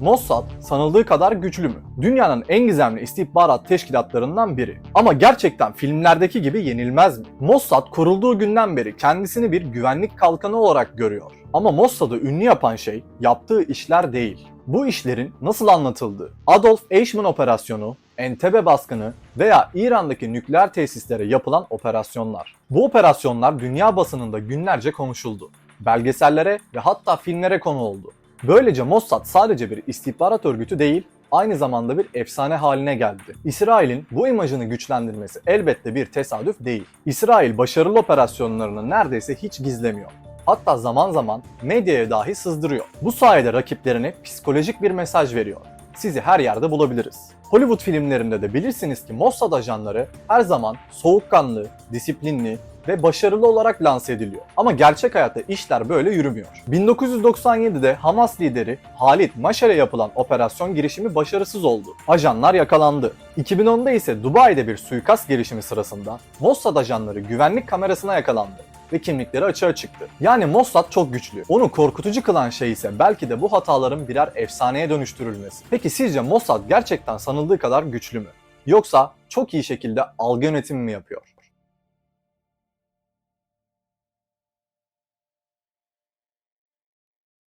Mossad sanıldığı kadar güçlü mü? Dünyanın en gizemli istihbarat teşkilatlarından biri. Ama gerçekten filmlerdeki gibi yenilmez mi? Mossad kurulduğu günden beri kendisini bir güvenlik kalkanı olarak görüyor. Ama Mossad'ı ünlü yapan şey yaptığı işler değil. Bu işlerin nasıl anlatıldığı, Adolf Eichmann operasyonu, Entebbe baskını veya İran'daki nükleer tesislere yapılan operasyonlar. Bu operasyonlar dünya basınında günlerce konuşuldu. Belgesellere ve hatta filmlere konu oldu. Böylece Mossad sadece bir istihbarat örgütü değil, aynı zamanda bir efsane haline geldi. İsrail'in bu imajını güçlendirmesi elbette bir tesadüf değil. İsrail başarılı operasyonlarını neredeyse hiç gizlemiyor. Hatta zaman zaman medyaya dahi sızdırıyor. Bu sayede rakiplerine psikolojik bir mesaj veriyor. Sizi her yerde bulabiliriz. Hollywood filmlerinde de bilirsiniz ki Mossad ajanları her zaman soğukkanlı, disiplinli ve başarılı olarak lanse ediliyor. Ama gerçek hayatta işler böyle yürümüyor. 1997'de Hamas lideri Halit Maşer'e yapılan operasyon girişimi başarısız oldu. Ajanlar yakalandı. 2010'da ise Dubai'de bir suikast girişimi sırasında Mossad ajanları güvenlik kamerasına yakalandı ve kimlikleri açığa çıktı. Yani Mossad çok güçlü. Onu korkutucu kılan şey ise belki de bu hataların birer efsaneye dönüştürülmesi. Peki sizce Mossad gerçekten sanıldığı kadar güçlü mü? Yoksa çok iyi şekilde algı yönetimi mi yapıyor?